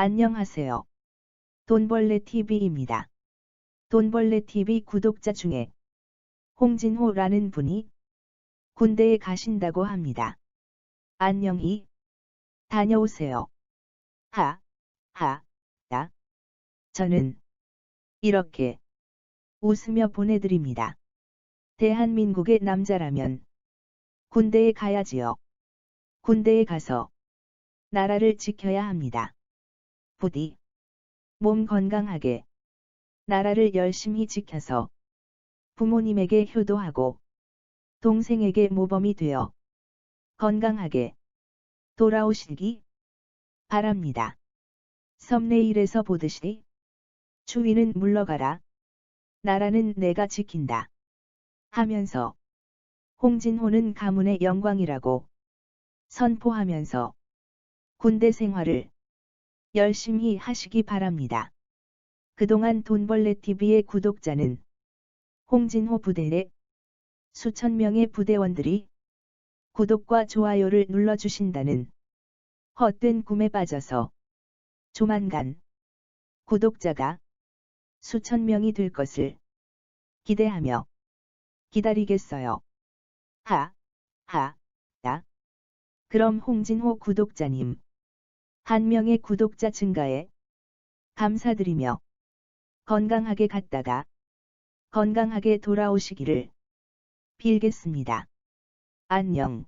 안녕하세요. 돈벌레 TV입니다. 돈벌레 TV 구독자 중에 홍진호라는 분이 군대에 가신다고 합니다. 안녕히 다녀오세요. 하, 하, 야. 저는 이렇게 웃으며 보내드립니다. 대한민국의 남자라면 군대에 가야지요. 군대에 가서 나라를 지켜야 합니다. 부디 몸 건강하게 나라를 열심히 지켜서 부모님에게 효도하고 동생에게 모범이 되어 건강하게 돌아오시기 바랍니다. 썸네일에서 보듯이 추위는 물러가라. 나라는 내가 지킨다. 하면서 홍진호는 가문의 영광이라고 선포하면서 군대 생활을 열심히 하시기 바랍니다. 그동안 돈벌레TV의 구독자는 홍진호 부대의 수천 명의 부대원들이 구독과 좋아요를 눌러주신다는 헛된 꿈에 빠져서 조만간 구독자가 수천 명이 될 것을 기대하며 기다리겠어요. 하, 하, 야. 그럼 홍진호 구독자님, 한 명의 구독자 증가에 감사드리며 건강하게 갔다가 건강하게 돌아오시기를 빌겠습니다. 안녕.